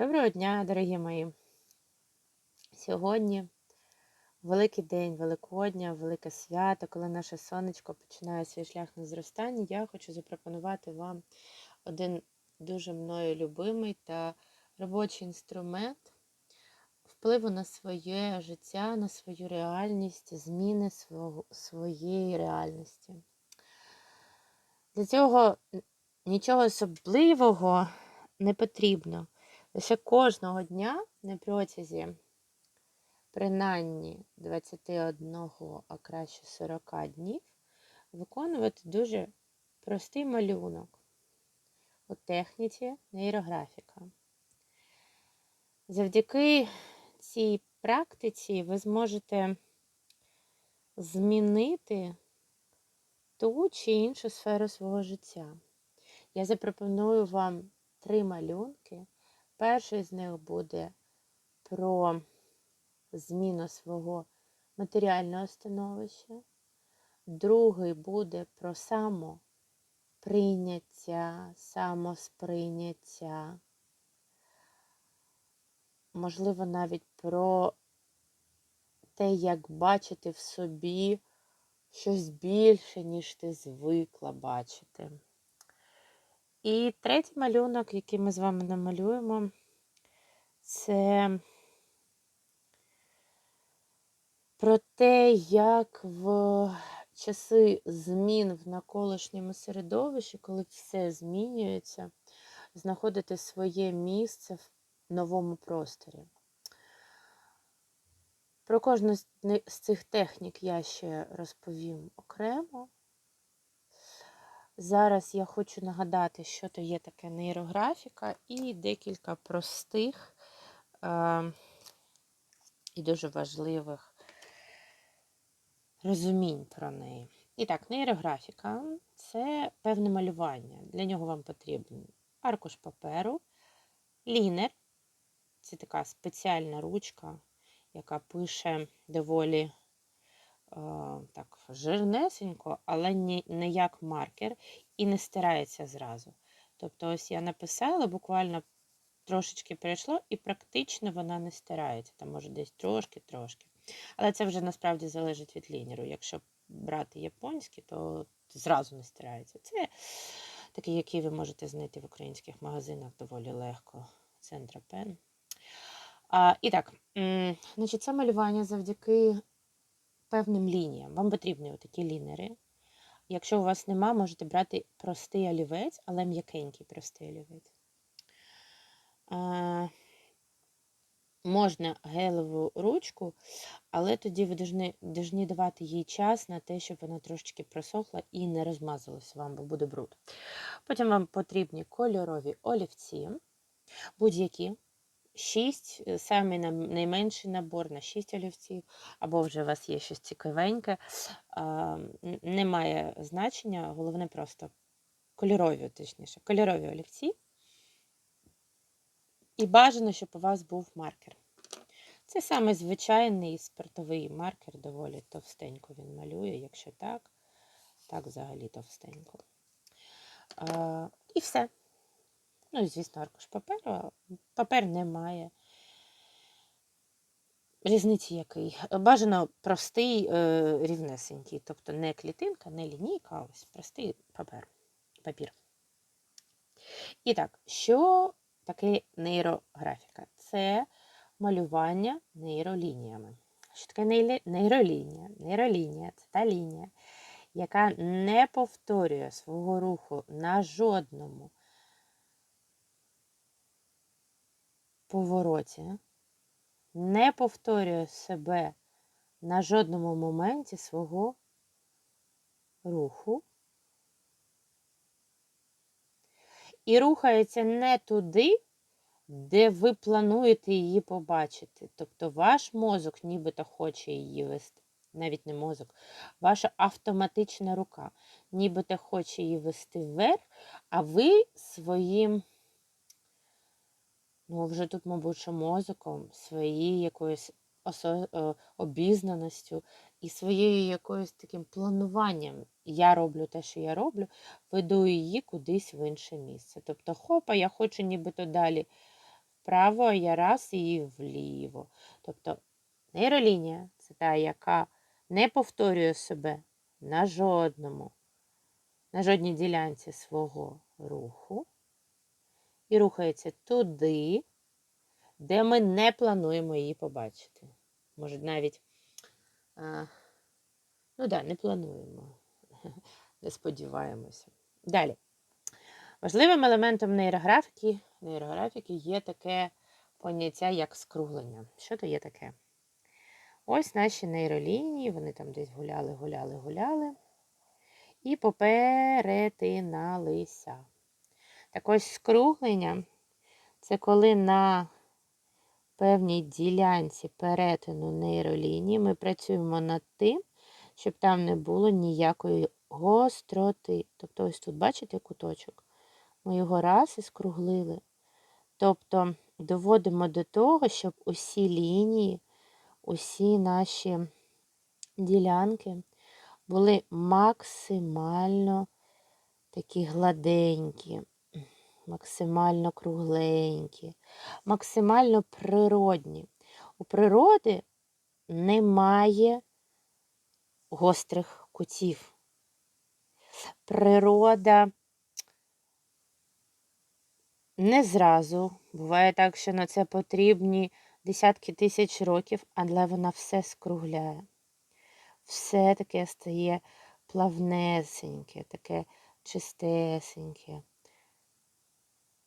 Доброго дня, дорогі мої! Сьогодні великий день Великодня, велике свято, коли наше сонечко починає свій шлях на зростання. Я хочу запропонувати вам один дуже мною любимий та робочий інструмент впливу на своє життя, на свою реальність, зміни свого, своєї реальності. Для цього нічого особливого не потрібно. Лише кожного дня на протязі принаймні 21, а краще 40 днів виконувати дуже простий малюнок у техніці нейрографіка. Завдяки цій практиці ви зможете змінити ту чи іншу сферу свого життя. Я запропоную вам три малюнки. Перший з них буде про зміну свого матеріального становища, другий буде про самоприйняття, самосприйняття, можливо, навіть про те, як бачити в собі щось більше, ніж ти звикла бачити. І третій малюнок, який ми з вами намалюємо, це про те, як в часи змін в навколишньому середовищі, коли все змінюється, знаходити своє місце в новому просторі. Про кожну з цих технік я ще розповім окремо. Зараз я хочу нагадати, що то є таке нейрографіка, і декілька простих е і дуже важливих розумінь про неї. І так, нейрографіка це певне малювання. Для нього вам потрібен аркуш паперу, лінер це така спеціальна ручка, яка пише доволі так, жирнесенько, але не як маркер і не стирається зразу. Тобто, ось я написала, буквально трошечки перейшло, і практично вона не стирається. Там може десь трошки-трошки. Але це вже насправді залежить від лінеру. Якщо брати японський, то зразу не стирається. Це такий, який ви можете знайти в українських магазинах доволі легко. Центра Пен. І так, значить, це малювання завдяки певним лініям. Вам потрібні такі лінери. Якщо у вас нема, можете брати простий олівець, але м'якенький простий олівець. А, Можна гелеву ручку, але тоді ви повинні давати їй час на те, щоб вона трошечки просохла і не розмазалася вам, бо буде бруд. Потім вам потрібні кольорові олівці, будь-які. 6, е, саме найменший набор на 6 олівців, або вже у вас є щось цікавеньке. Не має значення, головне просто кольорові, точніше, кольорові олівці. І бажано, щоб у вас був маркер. Це саме звичайний спиртовий маркер, доволі товстенько він малює, якщо так, так взагалі товстенько. І все. Ну, звісно, аркуш паперу. Папер не має. Різниці який. Бажано простий, е, рівнесенький. Тобто не клітинка, не лінійка, а ось простий папер. папір. І так, що таке нейрографіка? Це малювання нейролініями. Що таке нейролінія? Нейролінія це та лінія, яка не повторює свого руху на жодному повороті, не повторює себе на жодному моменті свого руху і рухається не туди, де ви плануєте її побачити. Тобто ваш мозок нібито хоче її вести. Навіть не мозок, ваша автоматична рука, нібито хоче її вести вверх, а ви своїм Ну, вже тут, мабуть, що мозоком, своєю якоюсь. Е, обізнаністю і своєю якоюсь таким плануванням. Я роблю те, що я роблю, веду її кудись в інше місце. Тобто, хопа, я хочу нібито далі вправо, а я раз і вліво. Тобто нейролінія це та, яка не повторює себе на жодному, на жодній ділянці свого руху і рухається туди, де ми не плануємо її побачити. Може, навіть, а, ну да, не плануємо, не сподіваємося. Далі. Важливим елементом нейрографіки, нейрографіки є таке поняття, як скруглення. Що то є таке? Ось наші нейролінії, вони там десь гуляли, гуляли, гуляли і поперетиналися. Так ось скруглення це коли на певній ділянці перетину нейролінії ми працюємо над тим, щоб там не було ніякої гостроти. Тобто, ось тут, бачите, куточок? Ми його раз і скруглили. Тобто доводимо до того, щоб усі лінії, усі наші ділянки були максимально такі гладенькі, максимально кругленькі, максимально природні. У природи немає гострих кутів. Природа не зразу. Буває так, що на це потрібні десятки тисяч років, але вона все скругляє. Все таке стає плавнесеньке, таке чистесеньке,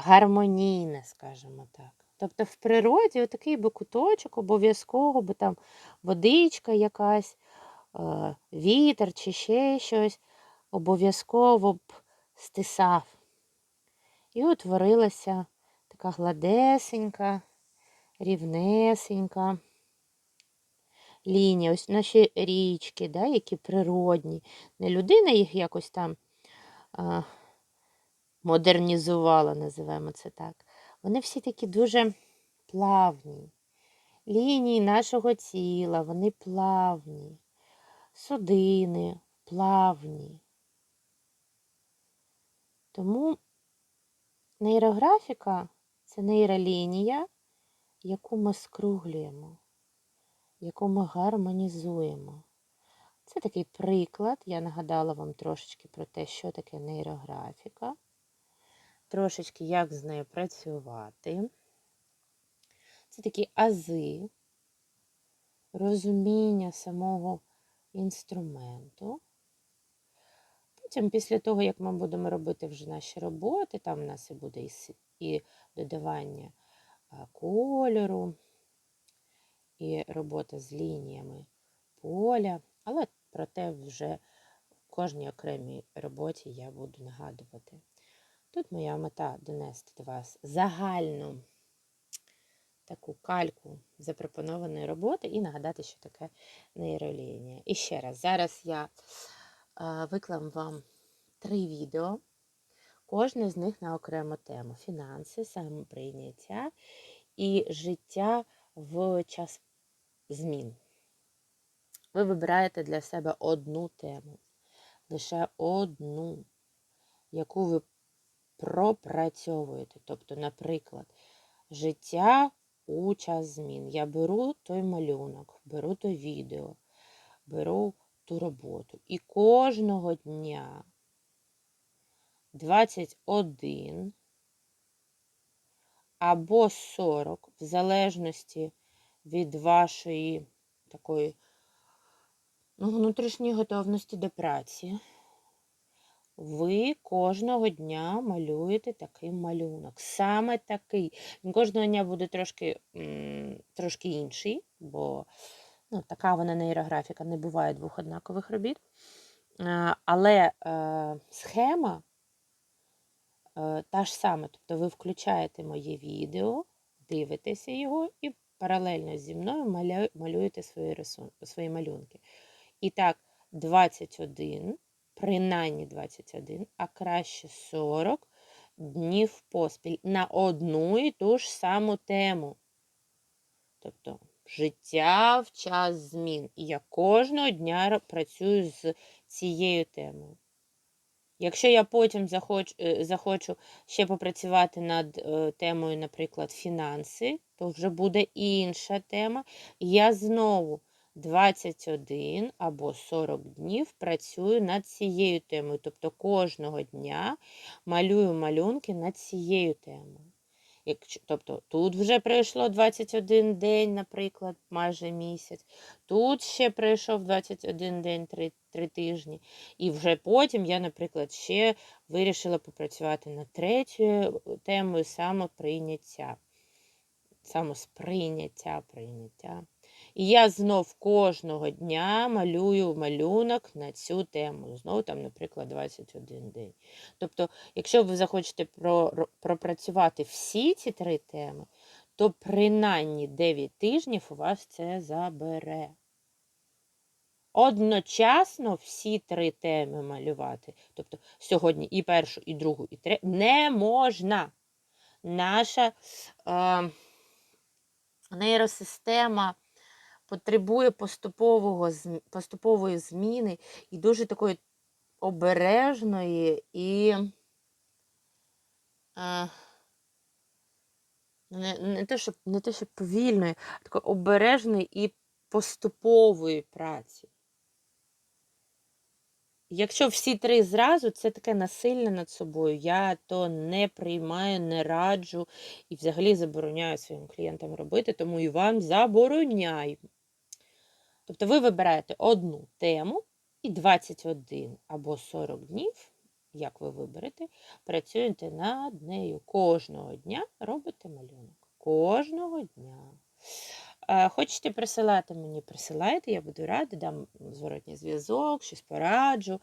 гармонійне, скажімо так. Тобто в природі отакий би куточок обов'язково, бо там водичка якась, е, вітер чи ще щось, обов'язково б стисав. І утворилася така гладесенька, рівнесенька лінія. Ось наші річки, да, які природні. Не людина їх якось там а, модернізувала, називаємо це так. Вони всі такі дуже плавні. Лінії нашого тіла, вони плавні, судини плавні. Тому нейрографіка це нейролінія, яку ми скруглюємо, яку ми гармонізуємо. Це такий приклад. Я нагадала вам трошечки про те, що таке нейрографіка, трошечки як з нею працювати. Це такі ази, розуміння самого інструменту. Потім, після того, як ми будемо робити вже наші роботи, там у нас і буде і, додавання кольору, і робота з лініями поля, але про те вже в кожній окремій роботі я буду нагадувати. Тут моя мета донести до вас загальну таку кальку запропонованої роботи і нагадати, що таке нейролінія. І ще раз, зараз я е, виклам вам три відео, кожне з них на окрему тему: фінанси, самоприйняття і життя в час змін. Ви вибираєте для себе одну тему, лише одну, яку ви пропрацьовуєте. Тобто, наприклад, життя у час змін. Я беру той малюнок, беру то відео, беру ту роботу. І кожного дня 21 або 40, в залежності від вашої такої ну, внутрішньої готовності до праці. Ви кожного дня малюєте такий малюнок. Саме такий. Він кожного дня буде трошки, трошки інший, бо ну, така вона нейрографіка, не буває двох однакових робіт. Е, Але е, схема е, та ж сама. Тобто ви включаєте моє відео, дивитеся його і паралельно зі мною малюєте свої, рисун... свої малюнки. І так, 21, принаймні 21, а краще 40 днів поспіль на одну і ту ж саму тему. Тобто життя в час змін. І я кожного дня працюю з цією темою. Якщо я потім захочу, е, захочу ще попрацювати над е, темою, наприклад, фінанси, то вже буде інша тема. Я знову 21 або 40 днів працюю над цією темою. Тобто кожного дня малюю малюнки над цією темою. Якщо, тобто тут вже пройшло 21 день, наприклад, майже місяць. Тут ще пройшов 21 день, 3, 3 тижні. І вже потім я, наприклад, ще вирішила попрацювати над третьою темою самоприйняття. Самосприйняття, прийняття. І я знов кожного дня малюю малюнок на цю тему. Знову там, наприклад, 21 день. Тобто, якщо ви захочете пропрацювати всі ці три теми, то принаймні 9 тижнів у вас це забере. Одночасно всі три теми малювати. Тобто сьогодні і першу, і другу, і третю не можна. Наша е, нейросистема потребує поступового, поступової зміни і дуже такої обережної і е, не, не, те, щоб, не те, що повільної, а такої обережної і поступової праці. Якщо всі три зразу, це таке насильне над собою. Я то не приймаю, не раджу і взагалі забороняю своїм клієнтам робити, тому і вам забороняю. Тобто ви вибираєте одну тему і 21 або 40 днів, як ви виберете, працюєте над нею. Кожного дня робите малюнок. Кожного дня. Е, Хочете присилати мені, присилайте, я буду рада, дам зворотній зв'язок, щось пораджу.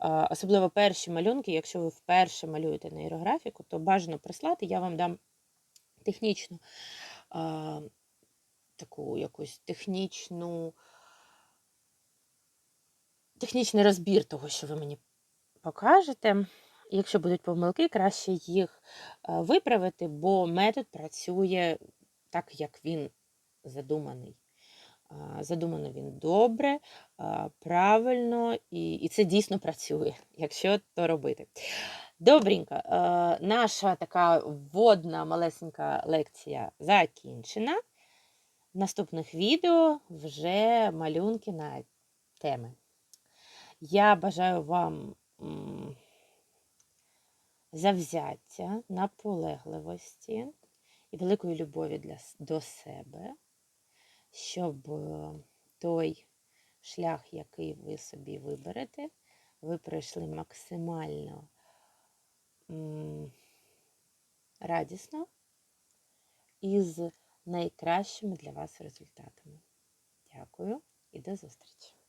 Е, Особливо перші малюнки, якщо ви вперше малюєте нейрографіку, то бажано прислати, я вам дам технічну е, таку якусь технічну, технічний розбір того, що ви мені покажете. Якщо будуть помилки, краще їх е, виправити, бо метод працює так, як він задуманий. Задумано він добре, правильно, і, і це дійсно працює, якщо то робити. Добренько, е, наша така вводна малесенька лекція закінчена. В наступних відео вже малюнки на теми. Я бажаю вам завзяття, наполегливості і великої любові для, до себе, щоб е, той шлях, який ви собі виберете, ви пройшли максимально радісно і з найкращими для вас результатами. Дякую і до зустрічі!